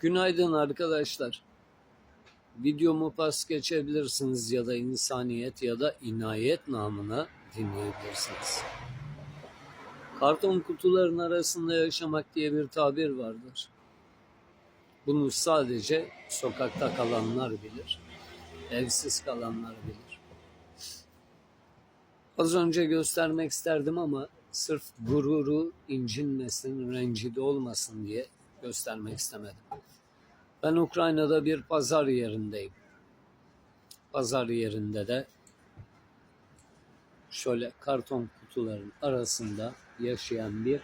Günaydın arkadaşlar. Videomu pas geçebilirsiniz ya da insaniyet ya da inayet namına dinleyebilirsiniz. Karton kutuların arasında yaşamak diye bir tabir vardır. Bunu sadece sokakta kalanlar bilir. Evsiz kalanlar bilir. Az önce göstermek isterdim ama sırf gururu incinmesin, rencide olmasın diye göstermek istemedim. Ben Ukrayna'da bir pazar yerindeyim. Pazar yerinde de şöyle karton kutuların arasında yaşayan bir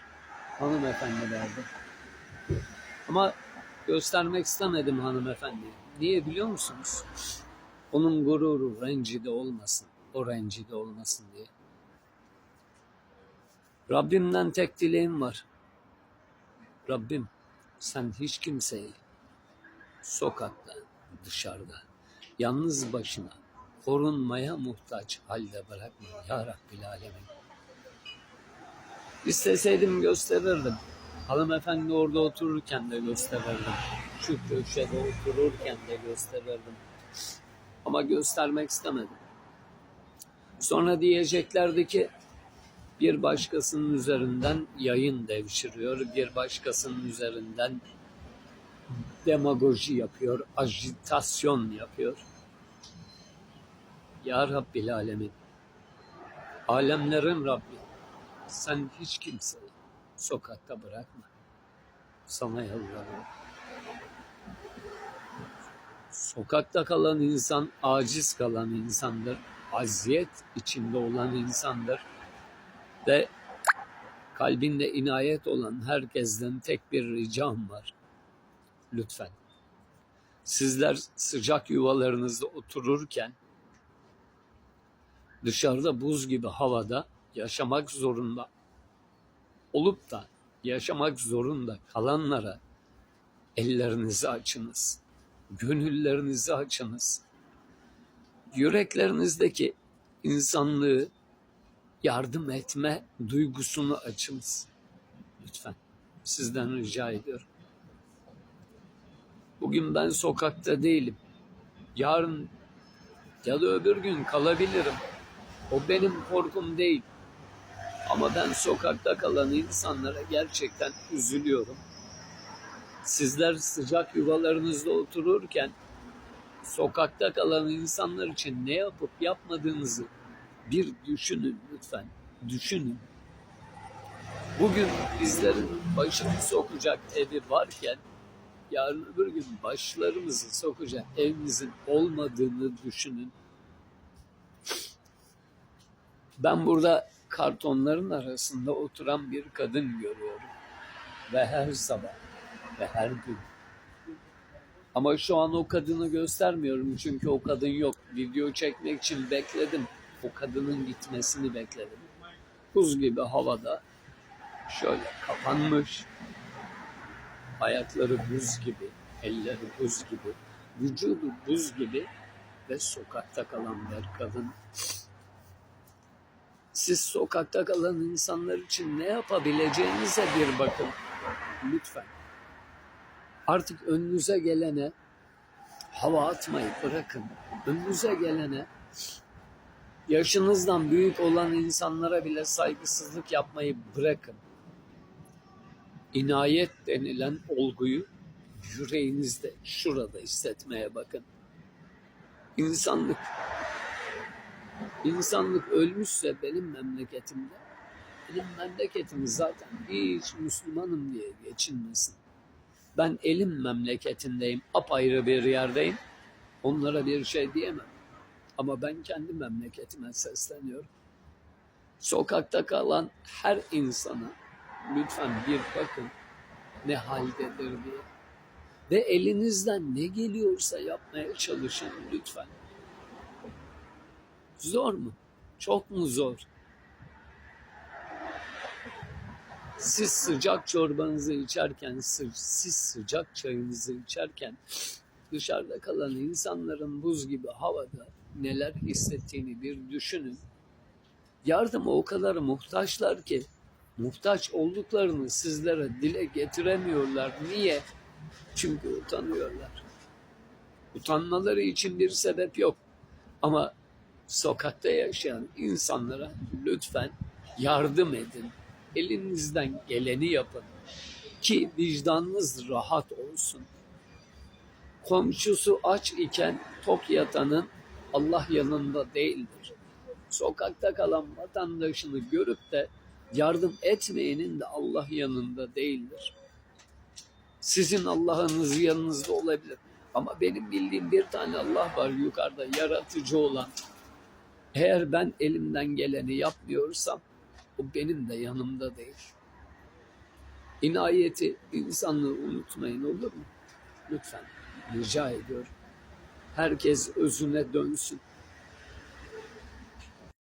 hanımefendi vardı. Ama göstermek istemedim hanımefendiyi. Niye biliyor musunuz? Onun gururu rencide olmasın. O rencide olmasın diye. Rabbimden tek dileğim var. Rabbim sen hiç kimseyi sokakta, dışarıda, yalnız başına korunmaya muhtaç halde bırakma ya Rabbil Alemin. İsteseydim gösterirdim. Hanımefendi orada otururken de gösterirdim. Şu köşede otururken de gösterirdim. Ama göstermek istemedim. Sonra diyeceklerdi ki bir başkasının üzerinden yayın devşiriyor, bir başkasının üzerinden demagoji yapıyor, ajitasyon yapıyor. Ya Rabbil Alemin, alemlerin Rabbi, sen hiç kimseyi sokakta bırakma. Sana yalvarıyorum. Sokakta kalan insan aciz kalan insandır. Aziyet içinde olan insandır. Ve kalbinde inayet olan herkesten tek bir ricam var. Lütfen. Sizler sıcak yuvalarınızda otururken dışarıda buz gibi havada yaşamak zorunda olup da yaşamak zorunda kalanlara ellerinizi açınız. Gönüllerinizi açınız. Yüreklerinizdeki insanlığı yardım etme duygusunu açınız. Lütfen. Sizden rica ediyorum. Bugün ben sokakta değilim. Yarın ya da öbür gün kalabilirim. O benim korkum değil. Ama ben sokakta kalan insanlara gerçekten üzülüyorum. Sizler sıcak yuvalarınızda otururken sokakta kalan insanlar için ne yapıp yapmadığınızı bir düşünün lütfen. Düşünün. Bugün bizlerin başını sokacak evi varken yarın öbür gün başlarımızı sokacak evimizin olmadığını düşünün. Ben burada kartonların arasında oturan bir kadın görüyorum. Ve her sabah ve her gün. Ama şu an o kadını göstermiyorum çünkü o kadın yok. Video çekmek için bekledim. O kadının gitmesini bekledim. Buz gibi havada şöyle kapanmış. Ayakları buz gibi, elleri buz gibi, vücudu buz gibi ve sokakta kalan bir kadın. Siz sokakta kalan insanlar için ne yapabileceğinize bir bakın. Lütfen. Artık önünüze gelene hava atmayı bırakın. Önünüze gelene yaşınızdan büyük olan insanlara bile saygısızlık yapmayı bırakın. İnayet denilen olguyu yüreğinizde şurada hissetmeye bakın. İnsanlık İnsanlık ölmüşse benim memleketimde, benim memleketim zaten hiç Müslümanım diye geçinmesin. Ben elim memleketindeyim, apayrı bir yerdeyim. Onlara bir şey diyemem. Ama ben kendi memleketime sesleniyorum. Sokakta kalan her insana lütfen bir bakın ne haldedir diye. Ve elinizden ne geliyorsa yapmaya çalışın lütfen. Zor mu? Çok mu zor? Siz sıcak çorbanızı içerken, siz sıcak çayınızı içerken dışarıda kalan insanların buz gibi havada neler hissettiğini bir düşünün. Yardıma o kadar muhtaçlar ki muhtaç olduklarını sizlere dile getiremiyorlar. Niye? Çünkü utanıyorlar. Utanmaları için bir sebep yok. Ama sokakta yaşayan insanlara lütfen yardım edin. Elinizden geleni yapın. Ki vicdanınız rahat olsun. Komşusu aç iken tok yatanın Allah yanında değildir. Sokakta kalan vatandaşını görüp de yardım etmeyenin de Allah yanında değildir. Sizin Allah'ınız yanınızda olabilir. Ama benim bildiğim bir tane Allah var yukarıda yaratıcı olan. Eğer ben elimden geleni yapmıyorsam o benim de yanımda değil. İnayeti, insanlığı unutmayın olur mu? Lütfen rica ediyorum. Herkes özüne dönsün.